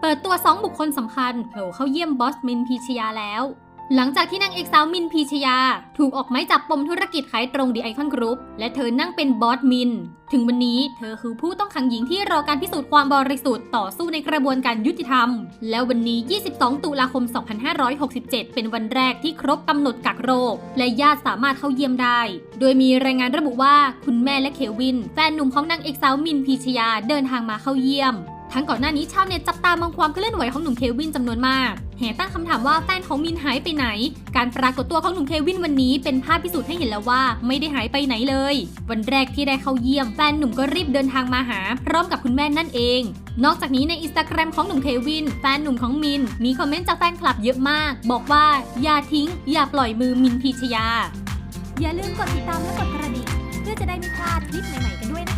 เปิดตัว 2 บุคคลสำคัญโผล่เข้าเยี่ยมบอสมินพีชยาแล้ว หลังจากที่นางเอกสาวมินพีชยา ถูกออกไม้จับปมธุรกิจขายตรงดีไอคอนกรุ๊ปและเธอนั่งเป็นบอสมิน ถึงวันนี้เธอคือผู้ต้องขังหญิงที่รอการพิสูจน์ความบริสุทธิ์ต่อสู้ในกระบวนการยุติธรรม แล้ววันนี้ 22 ตุลาคม 2567 เป็นวันแรกที่ครบกำหนดกักโรค และญาติสามารถเข้าเยี่ยมได้ โดยมีรายงานระบุว่าคุณแม่และเควินแฟนหนุ่มของนางเอกสาวมินพีชยาเดินทางมาเข้าเยี่ยม ทั้งก่อนหน้านี้ชาวเน็ตจับตามองความเคลื่อนไหวของหนุ่มเควินจำนวนมากแห่ตั้งคำถามว่าแฟนของมินหายไปไหน การปรากฏตัวของหนุ่มเควินวันนี้เป็นภาพพิสูจน์ให้เห็นแล้วว่าไม่ได้หายไปไหนเลย วันแรกที่ได้เข้าเยี่ยมแฟนหนุ่มก็รีบเดินทางมาหา พร้อมกับคุณแม่นั่นเอง นอกจากนี้ในอินสตาแกรมของหนุ่มเควิน แฟนหนุ่มของมิน มีคอมเมนต์จากแฟนคลับเยอะมาก บอกว่าอย่าทิ้ง อย่าปล่อยมือมินพีชยา อย่าลืมกดติดตามและกดกระดิ่งเพื่อจะได้ไม่พลาดคลิปใหม่ๆกันด้วยนะคะ